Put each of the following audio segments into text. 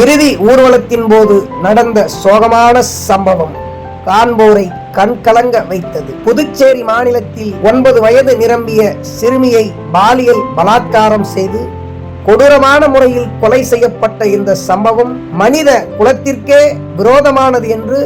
இறுதி ஊர்வலத்தின் போது நடந்த சோகமான சம்பவம் காண்போரை கண்கலங்க வைத்தது. புதுச்சேரி மாநிலத்தில் ஒன்பது வயது நிரம்பிய சிறுமியை பாலியல் பலாத்காரம் செய்து கொடூரமான முறையில் கொலை செய்யப்பட்ட இந்த சம்பவம் மனித குலத்திற்கே விரோதமானது என்று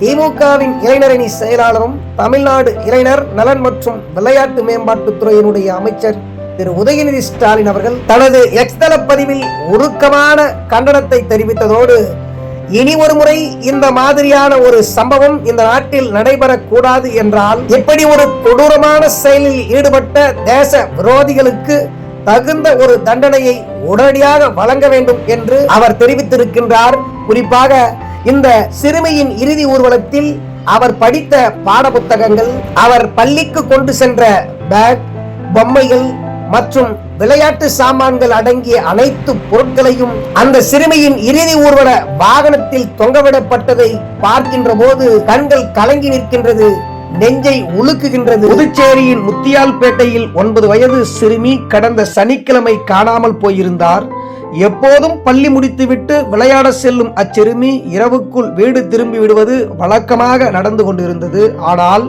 திமுகவின் இளைஞரணி செயலாளரும் தமிழ்நாடு இளைஞர் நலன் மற்றும் விளையாட்டு மேம்பாட்டுத்துறையினுடைய அமைச்சர் திரு உதயநிதி ஸ்டாலின் அவர்கள் தனது எக்ஸ்தல பதிவில் உருக்கமான கண்டனத்தை தெரிவித்ததோடு இனி ஒரு முறை இந்த மாதிரியான ஒரு சம்பவம் இந்த நாட்டில் நடைபெறக்கூடாது என்றால் இப்படி ஒரு கொடூரமான செயலில் ஈடுபட்ட தேச விரோதிகளுக்கு தகுந்த ஒரு தண்டனையை உடனடியாக வழங்க வேண்டும் என்று அவர் தெரிவித்திருக்கின்றார். குறிப்பாக இந்த சிறுமியின் இறுதி ஊர்வலத்தில் அவர் படித்த பாடப்புத்தகங்கள் அவர் பள்ளிக்கு கொண்டு சென்ற பேக் பொம்மைகள் மற்றும் விளையாட்டு சாமான்கள் அடங்கிய அனைத்து பொருட்களையும் அந்த சிறுமியின் இறுதி ஊர்வல வாகனத்தில் தொங்கவிடப்பட்டதை பார்க்கின்ற போது கண்கள் கலங்கி நிற்கின்றது நெஞ்சை உலுக்குகின்றது. புதுச்சேரியின் முத்தியால்பேட்டையில் ஒன்பது வயது சிறுமி கடந்த சனிக்கிழமை காணாமல் போயிருந்தார். எப்போதும் பள்ளி முடித்துவிட்டு விளையாட செல்லும் அச்சிறுமி இரவுக்குள் வீடு திரும்பி விடுவது வழக்கமாக நடந்து கொண்டிருந்தது. ஆனால்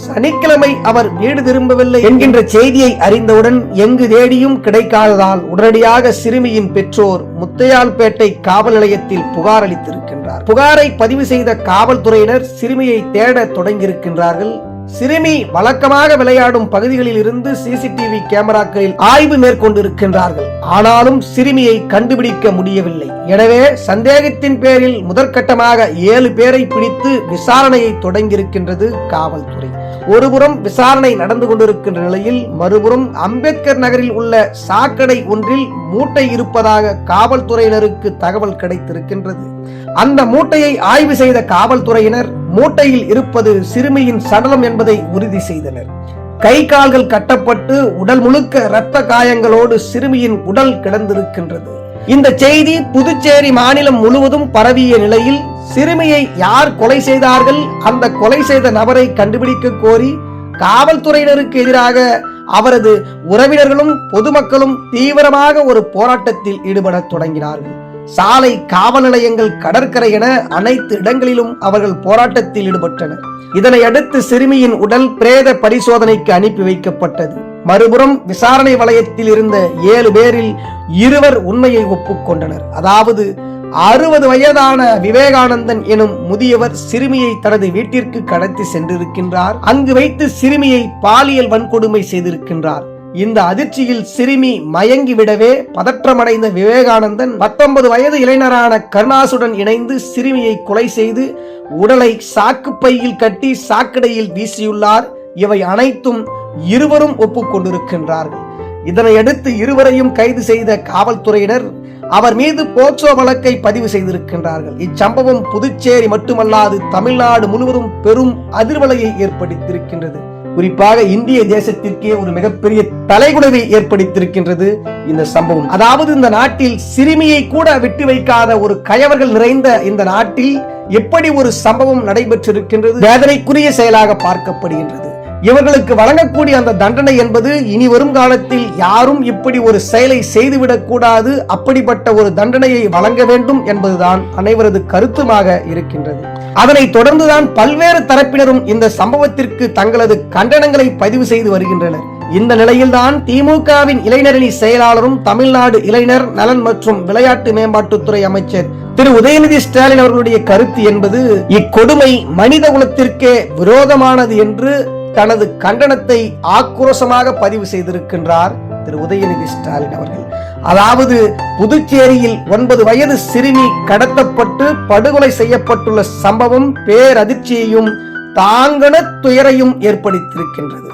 சனிக்கிழமை அவர் வீடு திரும்பவில்லை என்கின்ற செய்தியை அறிந்தவுடன் எங்கு தேடியும் கிடைக்காததால் உடனடியாக சிறுமியின் பெற்றோர் முத்தையால்பேட்டை காவல் நிலையத்தில் புகார் அளித்திருக்கின்றார். புகாரை பதிவு செய்த காவல்துறையினர் சிறுமியை தேட தொடங்கியிருக்கின்றார்கள். சிறுமி வழக்கமாக விளையாடும் பகுதிகளில் இருந்து சிசிடிவி கேமராக்களில் ஆய்வு மேற்கொண்டிருக்கின்றார்கள். ஆனாலும் சிறுமியை கண்டுபிடிக்க முடியவில்லை. எனவே சந்தேகத்தின் பேரில் முதற்கட்டமாக ஏழு பேரை பிடித்து விசாரணையை தொடங்கியிருக்கின்றது காவல்துறை. ஒருபுறம் விசாரணை நடந்து கொண்டிருக்கின்ற நிலையில் மறுபுறம் அம்பேத்கர் நகரில் உள்ள சாக்கடை ஒன்றில் மூட்டை இருப்பதாக காவல்துறையினருக்கு தகவல் கிடைத்திருக்கின்றது. அந்த மூட்டையை ஆய்வு செய்த காவல்துறையினர் மூட்டையில் இருப்பது சிறுமியின் சடலம் என்பதை உறுதி செய்தனர். கை கால்கள் கட்டப்பட்டு உடல் முழுக்க இரத்த காயங்களோடு சிறுமியின் உடல் கிடந்திருக்கின்றது. இந்த செய்தி புதுச்சேரி மாநிலம் முழுவதும் பரவிய நிலையில் சிறுமியை யார் கொலை செய்தார்கள்? அந்த கொலை செய்த நபரை கண்டுபிடிக்க கோரி காவல்துறையினருக்கு எதிராக அவரது உறவினர்களும் பொதுமக்களும் தீவிரமாக ஒரு போராட்டத்தில் ஈடுபட தொடங்கினார்கள். சாலை காவல் நிலையங்கள் கடற்கரை என அனைத்து இடங்களிலும் அவர்கள் போராட்டத்தில் ஈடுபட்டனர். இதனை அடுத்து சிறுமியின் உடல் பிரேத பரிசோதனைக்கு அனுப்பி வைக்கப்பட்டது. மறுபுறம் விசாரணை வளையத்தில் இருந்த ஏழு பேரில் இருவர் உண்மையை ஒப்புக்கொண்டனர் அதாவது அறுபது வயதான விவேகானந்தன் எனும் முதியவர் சிறுமியை தனது வீட்டிற்கு கடத்தி சென்றிருக்கின்றார். அங்கு வைத்து சிறுமியை பாலியல் வன்கொடுமை செய்திருக்கின்றார். இந்த அதிர்ச்சியில் சிறுமி மயங்கிவிடவே பதற்றமடைந்த விவேகானந்தன் பத்தொன்பது வயது இளைஞரான கருணாசுடன் இணைந்து சிறுமியை கொலை செய்து உடலை சாக்கு பையில் கட்டி சாக்கடையில் வீசியுள்ளார். இவை அனைத்தும் இருவரும் ஒப்புக்கொண்டிருக்கின்றார்கள். இதனையடுத்து இருவரையும் கைது செய்த காவல்துறையினர் அவர் மீது போக்சோ வழக்கை பதிவு செய்திருக்கின்றார்கள். இச்சம்பவம் புதுச்சேரி மட்டுமல்லாது தமிழ்நாடு முழுவதும் பெரும் அதிர்வலையை ஏற்படுத்தியிருக்கின்றது. குறிப்பாக இந்திய தேசத்திற்கே ஒரு மிகப்பெரிய தலைகுடவை ஏற்படுத்தியிருக்கின்றது இந்த சம்பவம். அதாவது இந்த நாட்டில் சிறுமியை கூட விட்டு வைக்காத ஒரு கயவர்கள் நிறைந்த இந்த நாட்டில் எப்படி ஒரு சம்பவம் நடைபெற்றிருக்கின்றது? வேதனைக்குரிய செயலாக பார்க்கப்படுகின்றது. இவர்களுக்கு வழங்கக்கூடிய அந்த தண்டனை என்பது இனி வரும் காலத்தில் யாரும் இப்படி ஒரு செயலை செய்துவிடக் கூடாது. அப்படிப்பட்ட ஒரு தண்டனையை வழங்க வேண்டும் என்பதுதான் அனைவரது கருத்துமாக இருக்கின்றது. அதனைத் தொடர்ந்துதான் பல்வேறு தரப்பினரும் இந்த சம்பவத்திற்கு தங்களது கண்டனங்களை பதிவு செய்து வருகின்றனர். இந்த நிலையில்தான் திமுகவின் இளைஞரணி செயலாளரும் தமிழ்நாடு இளைஞர் நலன் மற்றும் விளையாட்டு மேம்பாட்டுத்துறை அமைச்சர் திரு உதயநிதி ஸ்டாலின் அவர்களுடைய கருத்து என்பது இக்கொடுமை மனித குலத்திற்கே விரோதமானது என்று தனது கண்டனத்தை ஆக்ரோஷமாக பதிவு செய்திருக்கின்றார் திரு உதயநிதி ஸ்டாலின் அவர்கள். அதாவது புதுச்சேரியில் ஒன்பது வயது சிறுமி கடத்தப்பட்டு படுகொலை செய்யப்பட்டுள்ள சம்பவம் பேரதிர்ச்சியையும் தாங்கன துயரையும் ஏற்படுத்தியிருக்கின்றது.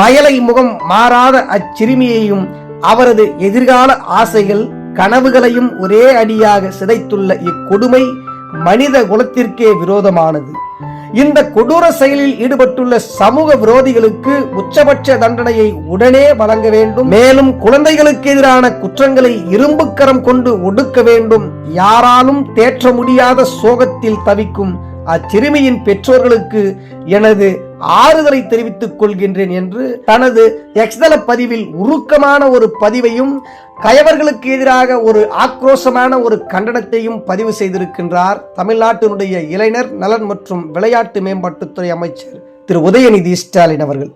மயலை முகம் மாறாத அச்சிறுமியையும் அவரது எதிர்கால ஆசைகள் கனவுகளையும் ஒரே அடியாக சிதைத்துள்ள இக்கொடுமை மனித குலத்திற்கே விரோதமானது. இந்த கொடூர செயலில் ஈடுபட்டுள்ள சமூக விரோதிகளுக்கு உச்சபட்ச தண்டனையை உடனே வழங்க வேண்டும். மேலும் குழந்தைகளுக்கு எதிரான குற்றங்களை இரும்புக்கரம் கொண்டு ஒடுக்க வேண்டும். யாராலும் தேற்ற முடியாத சோகத்தில் தவிக்கும் அச்சிறுமியின் பெற்றோர்களுக்கு எனது ஆறுதலை தெரிவித்துக் கொள்கின்றேன் என்று தனது எக்ஸ்தல பதிவில் உருக்கமான ஒரு பதிவையும் கயவர்களுக்கு எதிராக ஒரு ஆக்ரோஷமான ஒரு கண்டனத்தையும் பதிவு செய்திருக்கின்றார் தமிழ்நாட்டினுடைய இளைஞர் நலன் மற்றும் விளையாட்டு மேம்பாட்டுத்துறை அமைச்சர் திரு. உதயநிதி ஸ்டாலின் அவர்கள்.